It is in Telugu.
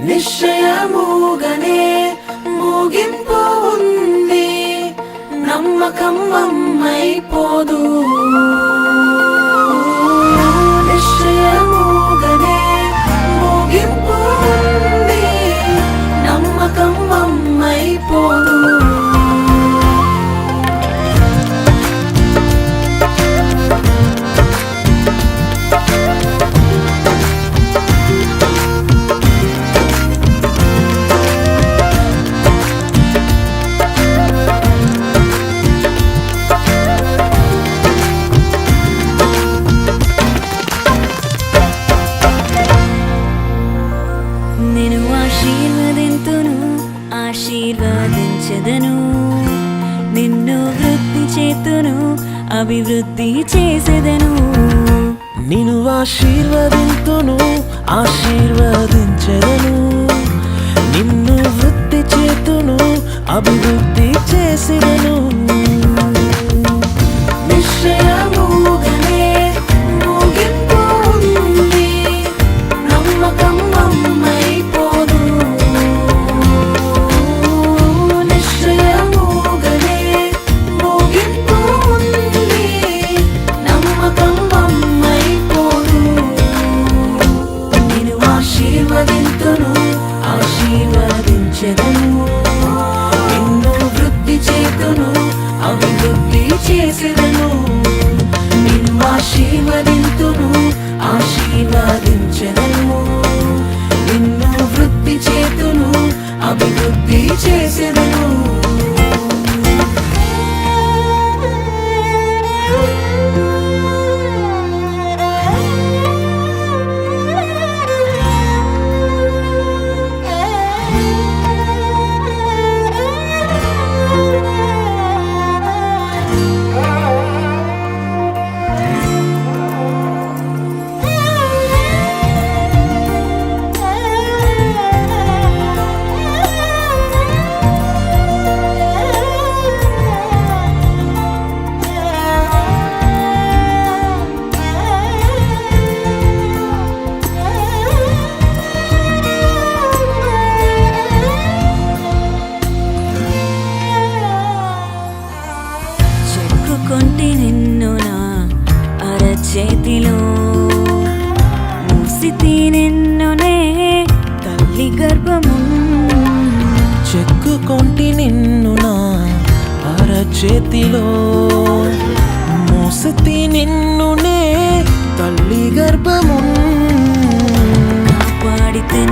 నిశ్చయముగనే ముగింపు ఉంది. నమ్మకం అమ్మైపోదు. అభివృద్ధి చేసేదను. నిన్ను ఆశీర్వదింతును ఆశీర్వదించదను. నిన్ను వృత్తి చేతును అభివృద్ధి చేసేదను. నిన్ను వృద్ధి చేతును అభివృద్ధి చేసేదను. నిన్ను ఆశీర్వదింతును అరచేతిలో మూసితి నిన్నునే తల్లి గర్భము. చెక్కుకొంటి నిన్ను నా అరచేతిలో. మోసతి నిన్నునే తల్లి గర్భము. కాపాడితే